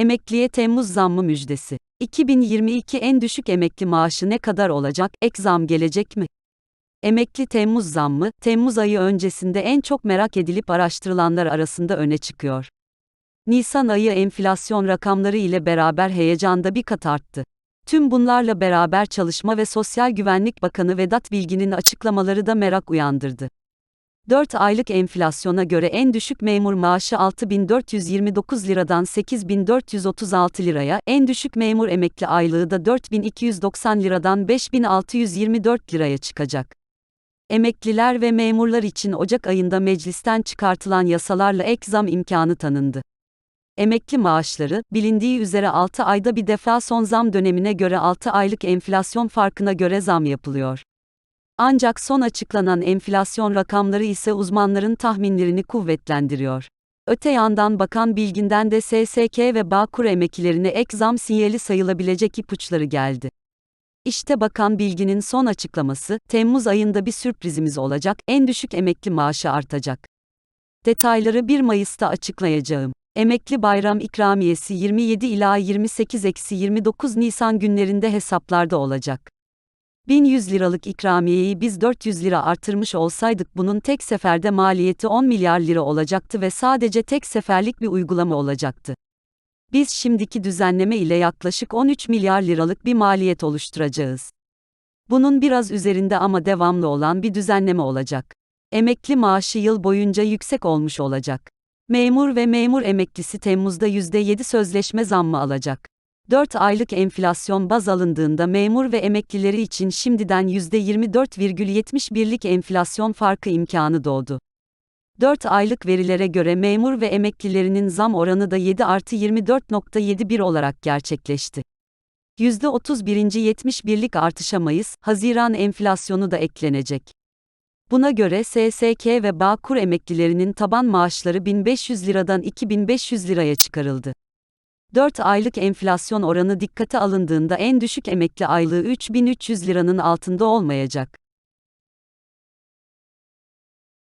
Emekliye Temmuz zammı müjdesi. 2022 en düşük emekli maaşı ne kadar olacak? Ek zam gelecek mi? Emekli Temmuz zammı, Temmuz ayı öncesinde en çok merak edilip araştırılanlar arasında öne çıkıyor. Nisan ayı enflasyon rakamları ile beraber heyecanda bir kat arttı. Tüm bunlarla beraber Çalışma ve Sosyal Güvenlik Bakanı Vedat Bilgin'in açıklamaları da merak uyandırdı. 4 aylık enflasyona göre en düşük memur maaşı 6429 liradan 8436 liraya, en düşük memur emekli aylığı da 4290 liradan 5624 liraya çıkacak. Emekliler ve memurlar için Ocak ayında meclisten çıkartılan yasalarla ek zam imkanı tanındı. Emekli maaşları, bilindiği üzere 6 ayda bir defa son zam dönemine göre 6 aylık enflasyon farkına göre zam yapılıyor. Ancak son açıklanan enflasyon rakamları ise uzmanların tahminlerini kuvvetlendiriyor. Öte yandan Bakan Bilgin'den de SSK ve Bağkur emeklilerine ek zam sinyali sayılabilecek ipuçları geldi. İşte Bakan Bilgin'in son açıklaması, Temmuz ayında bir sürprizimiz olacak, en düşük emekli maaşı artacak. Detayları 1 Mayıs'ta açıklayacağım. Emekli bayram ikramiyesi 27 ila 28-29 Nisan günlerinde hesaplarda olacak. 1100 liralık ikramiyeyi biz 400 lira artırmış olsaydık bunun tek seferde maliyeti 10 milyar lira olacaktı ve sadece tek seferlik bir uygulama olacaktı. Biz şimdiki düzenleme ile yaklaşık 13 milyar liralık bir maliyet oluşturacağız. Bunun biraz üzerinde ama devamlı olan bir düzenleme olacak. Emekli maaşı yıl boyunca yüksek olmuş olacak. Memur ve memur emeklisi Temmuz'da %7 sözleşme zammı alacak. 4 aylık enflasyon baz alındığında memur ve emeklileri için şimdiden %24,71'lik enflasyon farkı imkanı doğdu. 4 aylık verilere göre memur ve emeklilerinin zam oranı da 7 artı 24.71 olarak gerçekleşti. %31. 71'lik artışa Mayıs, Haziran enflasyonu da eklenecek. Buna göre SSK ve Bağkur emeklilerinin taban maaşları 1500 liradan 2500 liraya çıkarıldı. 4 aylık enflasyon oranı dikkate alındığında en düşük emekli aylığı 3300 liranın altında olmayacak.